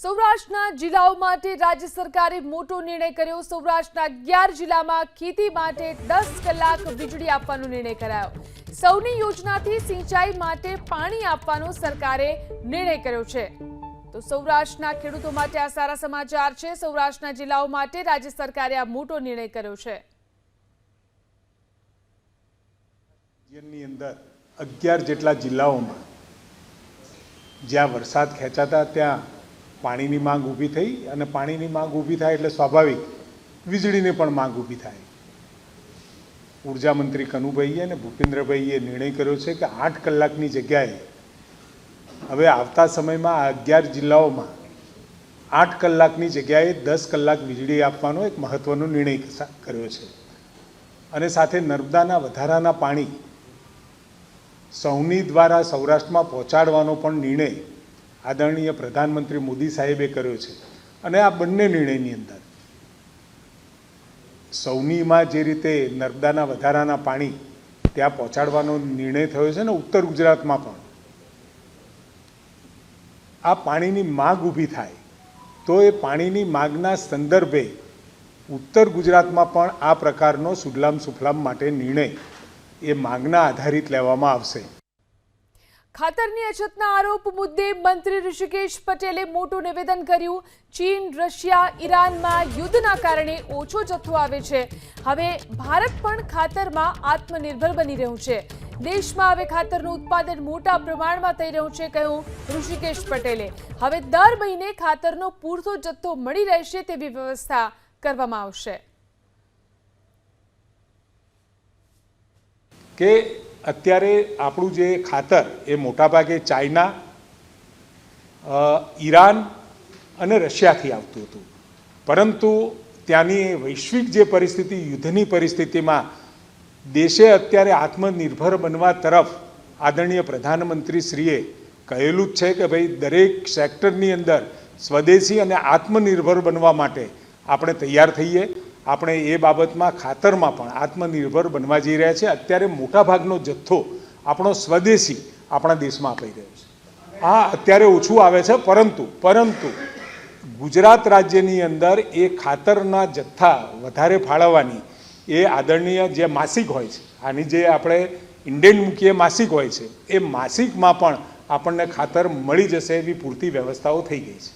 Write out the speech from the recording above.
સૌરાષ્ટ્રના જિલ્લાઓ માટે રાજ્ય સરકારે મોટો નિર્ણય કર્યો. સૌરાષ્ટ્રના અગિયાર જિલ્લામાં ખેતી માટે દસ કલાક વીજળી આપવાનો નિર્ણય કરાયો. સૌની યોજનાથી સિંચાઈ માટે પાણી આપવાનો સરકારે નિર્ણય કર્યો છે. તો સૌરાષ્ટ્રના ખેડૂતો માટે આ સારા સમાચાર છે. સૌરાષ્ટ્રના જિલ્લાઓ માટે રાજ્ય સરકારે આ મોટો નિર્ણય કર્યો છે. અગિયાર જેટલા જિલ્લાઓમાં જ્યાં વરસાદ ખેંચાતા, ત્યાં પાણીની માંગ ઊભી થઈ અને પાણીની માંગ ઊભી થાય એટલે સ્વાભાવિક વીજળીની પણ માંગ ઊભી થાય. ઊર્જા મંત્રી કનુભાઈએ અને ભૂપેન્દ્રભાઈએ નિર્ણય કર્યો છે કે આઠ કલાકની જગ્યાએ હવે આવતા સમયમાં આ અગિયાર જિલ્લાઓમાં આઠ કલાકની જગ્યાએ દસ કલાક વીજળી આપવાનો એક મહત્ત્વનો નિર્ણય કર્યો છે. અને સાથે નર્મદાના વધારાના પાણી સૌની દ્વારા સૌરાષ્ટ્રમાં પહોંચાડવાનો પણ નિર્ણય આદરણીય પ્રધાનમંત્રી મોદી સાહેબે કર્યો છે. અને આ બંને નિર્ણયની અંદર સૌનીમાં જે રીતે નર્મદાના વધારાના પાણી ત્યાં પહોંચાડવાનો નિર્ણય થયો છે ને ઉત્તર ગુજરાતમાં પણ, આ પાણીની માગ ઊભી થાય તો એ પાણીની માગના સંદર્ભે ઉત્તર ગુજરાતમાં પણ આ પ્રકારનો સુજલામ સુફલામ માટે નિર્ણય એ માંગના આધારિત લેવામાં આવશે. ખાતરની અછતના આરોપ મુદ્દે મંત્રી ઋષિકેશ પટેલે મોટું નિવેદન કર્યું. ચીન, રશિયા, ઈરાનમાં યુદ્ધના કારણે ઓછો જથ્થો આવે છે. હવે ભારત પણ ખાતરમાં આત્મનિર્ભર બની રહ્યું છે. દેશમાં હવે ખાતરનું ઉત્પાદન મોટા પ્રમાણમાં થઈ રહ્યું છે, કહ્યું ઋષિકેશ પટેલે. હવે દર મહિને ખાતરનો પૂરતો જથ્થો મળી રહેશે તેવી વ્યવસ્થા કરવામાં આવશે. કે અત્યારે આપણું જે ખાતર એ મોટાભાગે ચાઇના ઈરાન અને રશિયાથી આવતું હતું. પરંતુ ત્યાંની વૈશ્વિક જે પરિસ્થિતિ, યુદ્ધની પરિસ્થિતિમાં દેશે અત્યારે આત્મનિર્ભર બનવા તરફ આદરણીય પ્રધાનમંત્રીશ્રીએ કહેલું જ છે કે ભાઈ, દરેક સેક્ટરની અંદર સ્વદેશી અને આત્મનિર્ભર બનવા માટે આપણે તૈયાર થઈએ. આપણે એ બાબતમાં ખાતરમાં પણ આત્મનિર્ભર બનવા જઈ રહ્યા છે. અત્યારે મોટાભાગનો જથ્થો આપણો સ્વદેશી આપણા દેશમાં અપાઈ રહ્યો છે. આ અત્યારે ઓછું આવે છે, પરંતુ પરંતુ ગુજરાત રાજ્યની અંદર એ ખાતરના જથ્થા વધારે ફાળવવાની એ આદરણીય જે માસિક હોય છે, આની જે આપણે ઇન્ડિયન મૂકીએ માસિક હોય છે, એ માસિકમાં પણ આપણને ખાતર મળી જશે એવી પૂરતી વ્યવસ્થાઓ થઈ ગઈ છે.